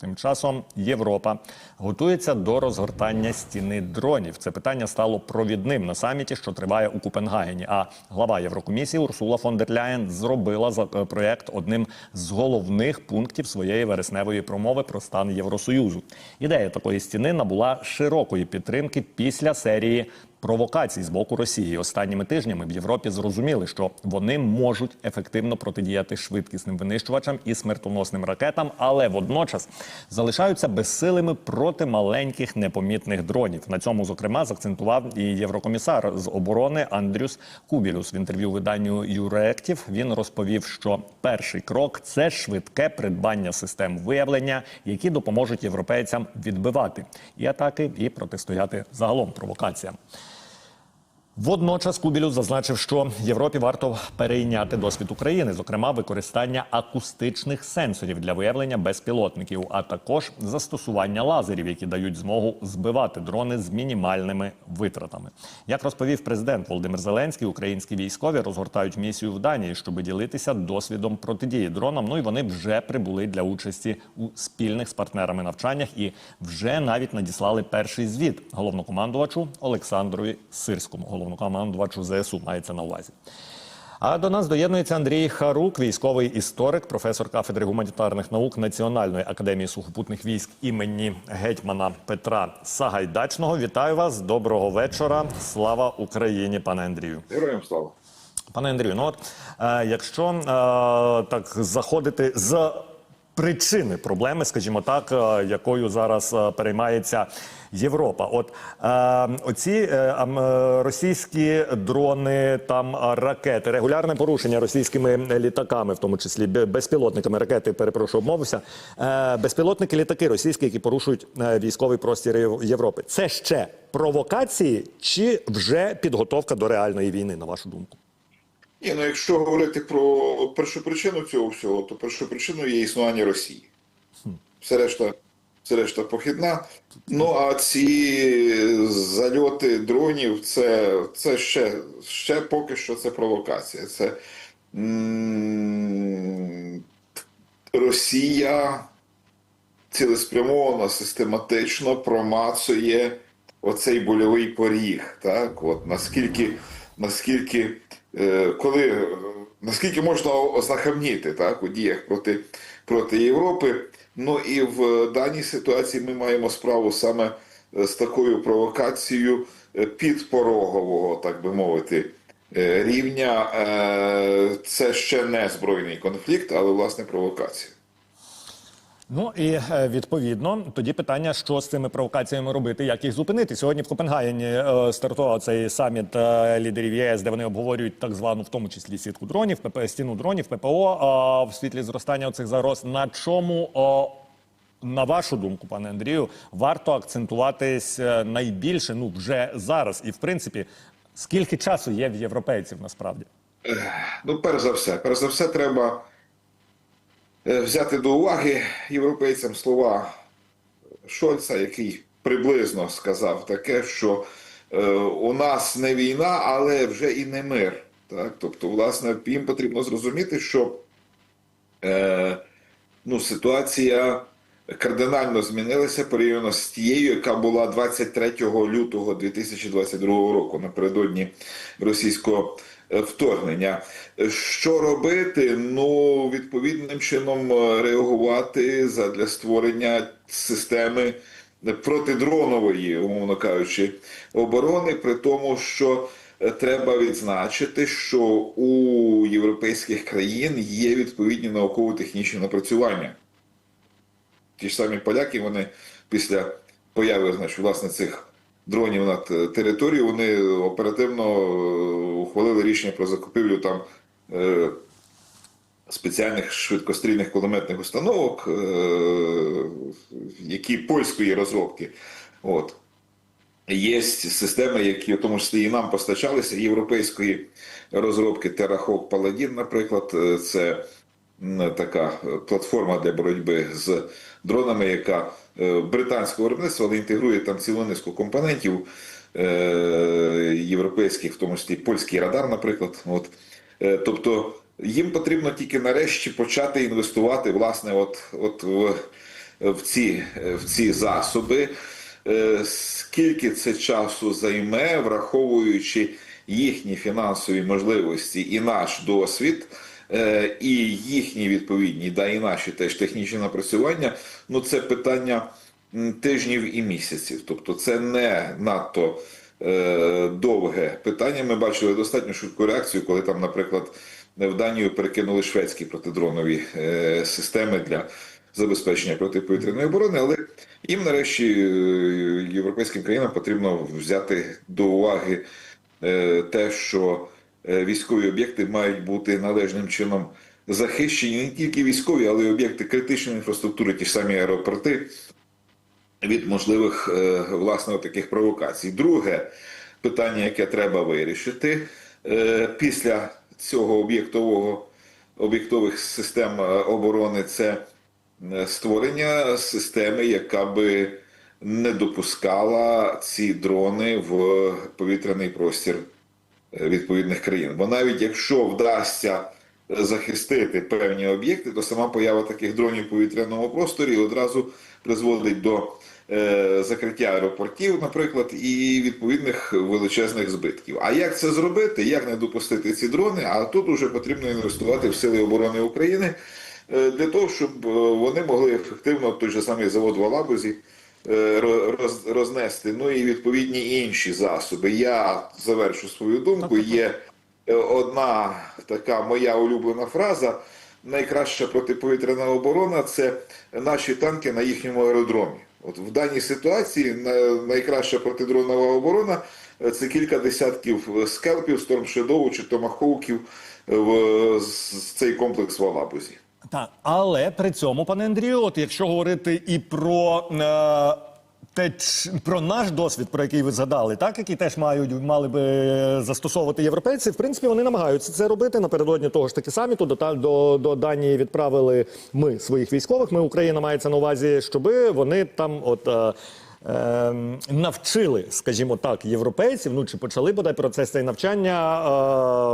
Тим часом Європа готується до розгортання стіни дронів. Це питання стало провідним на саміті, що триває у Копенгагені. А глава Єврокомісії Урсула фон дер Ляєн зробила е, проект одним з головних пунктів своєї вересневої промови про стан Євросоюзу. Ідея такої стіни набула широкої підтримки після серії провокацій з боку Росії. Останніми тижнями в Європі зрозуміли, що вони можуть ефективно протидіяти швидкісним винищувачам і смертоносним ракетам, але водночас залишаються безсилими проти маленьких непомітних дронів. На цьому зокрема закцентував і єврокомісар з оборони Андрюс Кубілюс в інтерв'ю виданню Юреактів. Він розповів, що перший крок це швидке придбання систем виявлення, які допоможуть європейцям відбивати і атаки, і протистояти загалом провокаціям. Водночас Кубілюс зазначив, що Європі варто перейняти досвід України, зокрема використання акустичних сенсорів для виявлення безпілотників, а також застосування лазерів, які дають змогу збивати дрони з мінімальними витратами. Як розповів президент Володимир Зеленський, українські військові розгортають місію в Данії, щоб ділитися досвідом протидії дронам. Ну і вони вже прибули для участі у спільних з партнерами навчаннях і вже навіть надіслали перший звіт головнокомандувачу Олександрові Сирському, головнокомандувачу ЗСУ мається на увазі. А до нас доєднується Андрій Харук, військовий історик, професор кафедри гуманітарних наук Національної академії сухопутних військ імені гетьмана Петра Сагайдачного. Вітаю вас, доброго вечора. Слава Україні, пане Андрію. Героям слава. Пане Андрію, ну от е, якщо е, так заходити з причини проблеми, скажімо так, е, якою зараз е, переймається Європа, от е, оці російські дрони, там ракети, регулярне порушення російськими літаками, в тому числі безпілотниками ракети, перепрошую, обмовився. Безпілотники літаки російські, які порушують військовий простір Європи. Це ще провокації чи вже підготовка до реальної війни, на вашу думку? Ні, ну якщо говорити про першу причину цього всього, то першою причиною є існування Росії. Все решта, все решта похідна. Ну а ці зальоти дронів, це, це ще, ще поки що це провокація. Це м, Росія цілеспрямовано, систематично промацує оцей больовий поріг. Так? От, наскільки, наскільки, коли, е, наскільки можна ознахабніти так, у діях проти, проти Європи. Ну і в даній ситуації ми маємо справу саме е, з такою провокацією е, підпорогового, так би мовити, е, рівня. Е, Це ще не збройний конфлікт, але власне провокація. Ну і е, відповідно тоді питання, що з цими провокаціями робити, як їх зупинити. Сьогодні в Копенгагені е, стартував цей саміт е, лідерів ЄС, де вони обговорюють так звану, в тому числі сітку дронів, ПП, стіну дронів, ППО в світлі зростання цих загроз. На чому на вашу думку, пане Андрію, варто акцентуватись найбільше ну вже зараз, і в принципі, скільки часу є в європейців насправді? Ну, перш за все, перш за все, треба взяти до уваги європейцям слова Шольца, який приблизно сказав таке, що е, у нас не війна, але вже і не мир. Так? Тобто, власне, їм потрібно зрозуміти, що е, ну, ситуація кардинально змінилася порівняно з тією, яка була 23 лютого 2022 року напередодні російського е, вторгнення. Е, Що робити? Ну, відповідним чином е, реагувати задля створення системи протидронової, умовно кажучи, оборони, при тому, що е, треба відзначити, що у європейських країн є відповідні науково-технічні напрацювання. Ті ж самі поляки, вони після появи значить, власне, цих дронів над е, територією, вони оперативно е, ухвалили рішення про закупівлю там е, спеціальних швидкострільних кулеметних установок, які польської розробки. От. Є системи, які в тому числі і нам постачалися, європейської розробки Terrahawk Paladin, наприклад, це така е, платформа для боротьби з дронами, яка е, британського виробництва, але інтегрує там цілу низку компонентів е, європейських, в тому числі польський радар, наприклад. От. Е, Тобто їм потрібно тільки нарешті почати інвестувати власне, от, от в в ці, в ці засоби. Е, Скільки це часу займе, враховуючи їхні фінансові можливості і наш досвід, е, і їхні відповідні, да і наші теж технічні напрацювання, ну це питання тижнів і місяців. Тобто, це не надто е, довге питання. Ми бачили достатньо швидку реакцію, коли там, наприклад, в Данію перекинули шведські протидронові е, системи для забезпечення протиповітряної оборони, але їм нарешті е, європейським країнам потрібно взяти до уваги е, те, що е, військові об'єкти мають бути належним чином захищені не тільки військові, але й об'єкти критичної інфраструктури, ті ж самі аеропорти від можливих е, власне таких провокацій. Друге питання, яке треба вирішити е, після цього об'єктового об'єктових систем е, оборони, це е, створення системи, яка би не допускала ці дрони в повітряний простір е, відповідних країн. Бо навіть якщо вдасться захистити певні об'єкти, то сама поява таких дронів в повітряному просторі одразу призводить до е, закриття аеропортів, наприклад, і відповідних величезних збитків. А як це зробити? Як не допустити ці дрони? А тут уже потрібно інвестувати в сили оборони України е, для того, щоб е, вони могли ефективно той же самий завод в Алабузі е, роз- рознести. Ну і відповідні інші засоби. Я завершу свою думку. Є е, одна така моя улюблена фраза. Найкраща протиповітряна оборона це наші танки на їхньому аеродромі. От в даній ситуації на- найкраща протидронова оборона е, це кілька десятків скелпів, стормшедову чи томаховків в цей комплекс в Алабузі. Так, але при цьому, пане Андрію, от якщо говорити і про. Е... Те, про наш досвід, про який ви згадали, так який теж мають мали би е, застосовувати європейці. В принципі, вони намагаються це робити напередодні того ж таки саміту. До до, до Данії відправили ми своїх військових. Ми Україна мається на увазі, щоби вони там от. Е, е, навчили, скажімо так, європейців, ну чи почали бодай процес цей навчання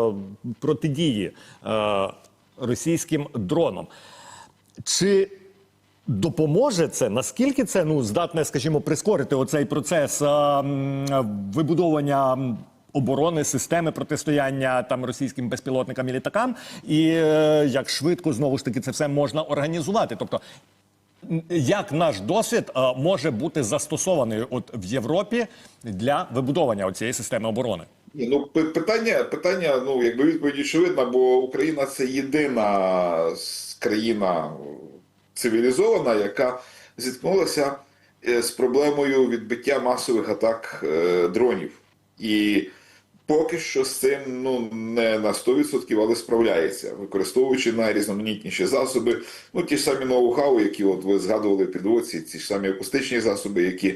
е, протидії е, російським дронам. Чи допоможе це? Наскільки це ну здатне, скажімо, прискорити оцей процес а, вибудовування оборони системи протистояння там російським безпілотникам і літакам, і е, як швидко знову ж таки це все можна організувати? Тобто, як наш досвід а, може бути застосований от в Європі для вибудовування цієї системи оборони? Ну пи- питання, питання, ну якби відповідь очевидна, бо Україна це єдина країна цивілізована, яка зіткнулася е, з проблемою відбиття масових атак е, дронів. І поки що з цим ну не на 100%, але справляється, використовуючи найрізноманітніші засоби, ну ті ж самі ноу-хау, які от ви згадували підводці, ці ж самі акустичні засоби, які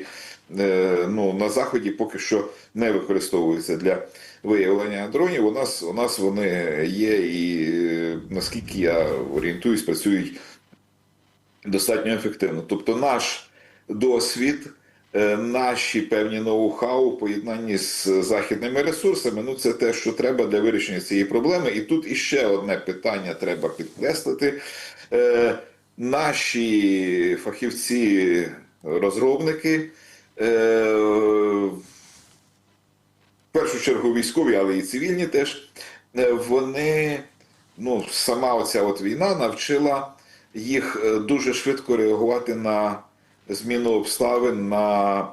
е, ну на заході поки що не використовуються для виявлення дронів. У нас у нас вони є, і е, наскільки я орієнтуюсь, працюють достатньо ефективно. Тобто, наш досвід, наші певні ноу-хау поєднанні з західними ресурсами, ну це те, що треба для вирішення цієї проблеми. І тут іще одне питання треба підкреслити. Е, Наші фахівці, розробники. е, в першу чергу військові, але і цивільні теж, е, вони, ну, сама оця от війна навчила їх е, дуже швидко реагувати на зміну обставин, на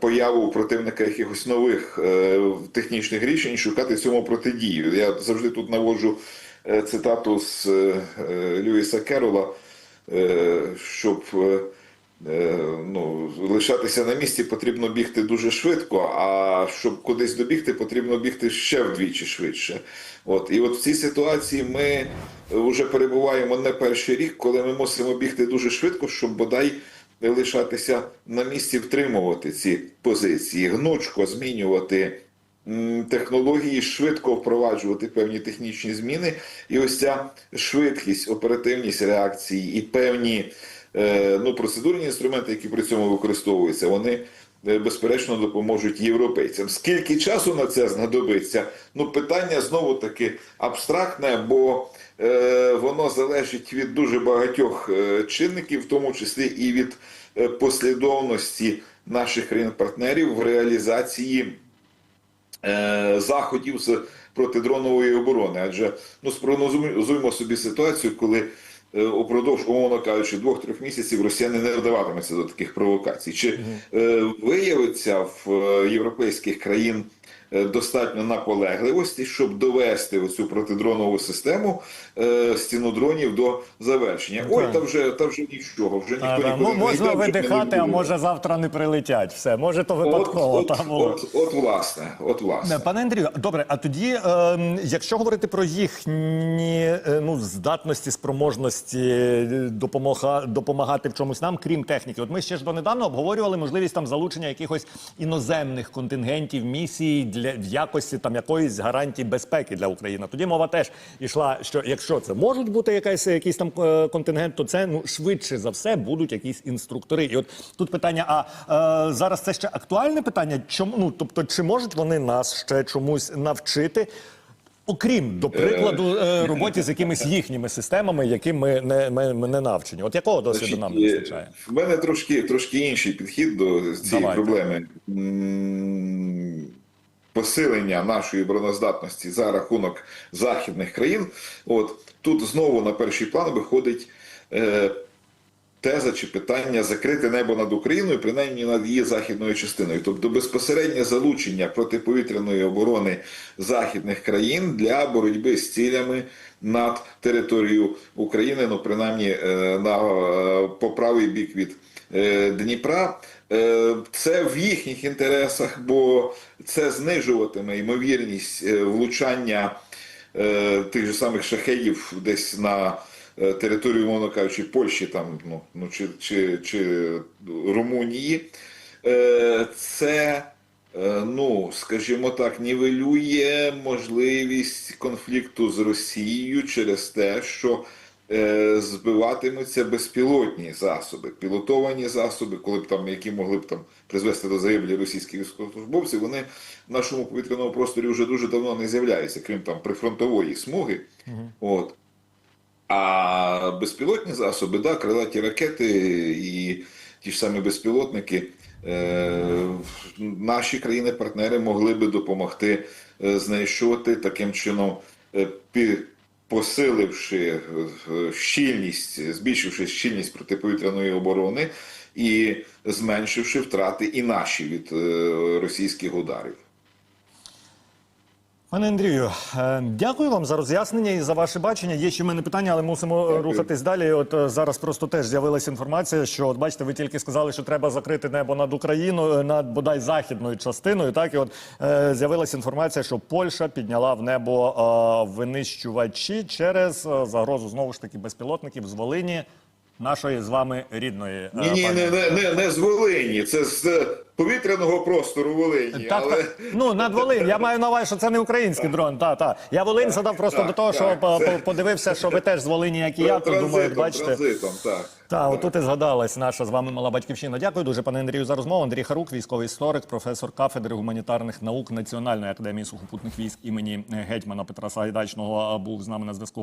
появу противника якихось нових е, технічних рішень, шукати цьому протидію. Я завжди тут наводжу е, цитату з е, Льюіса Керола, щоб. ну, лишатися на місці потрібно бігти дуже швидко, а щоб кудись добігти, потрібно бігти ще вдвічі швидше. От. І от в цій ситуації ми вже перебуваємо не перший рік, коли ми мусимо бігти дуже швидко, щоб бодай лишатися на місці, втримувати ці позиції, гнучко змінювати технології, швидко впроваджувати певні технічні зміни. І ось ця швидкість, оперативність реакції і певні е, ну, процедурні інструменти, які при цьому використовуються, вони безперечно допоможуть європейцям. Скільки часу на це знадобиться? Ну, питання знову таки абстрактне, бо е, воно залежить від дуже багатьох е, чинників, в тому числі і від е, послідовності наших країн-партнерів в реалізації е, заходів з протидронової оборони. Адже ну спрогнозуємо собі ситуацію, коли е, упродовж, умовно кажучи, двох-трьох місяців росіяни не вдаватимуться до таких провокацій. Чи е, виявиться в е, європейських країн? Е, Достатньо наполегливості, щоб довести оцю протидронову систему е, стіну дронів до завершення. Ой, та вже та вже нічого, вже ніхто А, нікуди ну, не можна йде, щоб не видихати, а може завтра не прилетять. Все, може то випадково от, там от, от, власне, от власне. Пане Андрію, добре, а тоді, е, якщо говорити про їхні е, ну, здатності, спроможності е, допомога, допомагати в чомусь нам, крім техніки, от ми ще ж донедавна обговорювали можливість там залучення якихось іноземних контингентів, місій для в якості там якоїсь гарантії безпеки для України. Тоді мова теж йшла, що якщо це можуть бути якась якийсь там е, контингент, то це ну швидше за все будуть якісь інструктори. І от тут питання: а е, зараз це ще актуальне питання? Чому ну тобто, чи можуть вони нас ще чомусь навчити? Окрім до прикладу, е, роботі з якимись їхніми системами, яким ми не, ми, ми не навчені. От якого досвіду нам не вистачає? е, В мене трошки, трошки інший підхід до цієї Давайте. проблеми. Посилення нашої обороноздатності за рахунок західних країн. От тут знову на перший план виходить е, теза чи питання закрити небо над Україною, принаймні над її західною частиною, тобто безпосереднє залучення протиповітряної оборони західних країн для боротьби з цілями над територією України, ну принаймні е, на е, по правий бік від е, Дніпра. Е, Це в їхніх інтересах, бо це знижуватиме ймовірність е, влучання е, тих же самих шахедів десь на територію, мовно кажучи, Польщі там, ну, ну, чи, чи, чи Румунії. Це, ну, скажімо так, нівелює можливість конфлікту з Росією через те, що збиватимуться безпілотні засоби, пілотовані засоби, коли б там, які могли б там призвести до загибелі російських військовослужбовців, вони в нашому повітряному просторі вже дуже давно не з'являються, крім там прифронтової смуги. От. А безпілотні засоби, да, крилаті ракети і ті ж самі безпілотники, е, наші країни-партнери могли би допомогти е, знищувати таким чином, е, посиливши е, щільність, збільшивши щільність протиповітряної оборони і зменшивши втрати і наші від е, російських ударів. Пане Андрію, е, дякую вам за роз'яснення і за ваше бачення. Є ще в мене питання, але мусимо Дякую. рухатись далі. От е, зараз просто теж з'явилася інформація, що от бачите, ви тільки сказали, що треба закрити небо над Україною, е, над бодай західною частиною. Так і от е, з'явилася інформація, що Польща підняла в небо е, винищувачі через е, загрозу знову ж таки безпілотників з Волині, нашої з вами рідної. е, Ні, ні, пані не, не, не, не з Волині, це з е, повітряного простору Волині. Так, але... так. ну над Волинь. Я маю на увазі, що це не український дрон. Та, та. Я Волинь задав просто так, до того, що так, по- це- подивився, що ви теж з Волині, як і я, то думаю, бачите. транзитом, так. Та, отут і згадалась наша з вами мала батьківщина. Дякую дуже, пане Андрію, за розмову. Андрій Харук, військовий історик, професор кафедри гуманітарних наук Національної академії сухопутних військ імені гетьмана Петра Сагайдачного був з нами на зв'язку.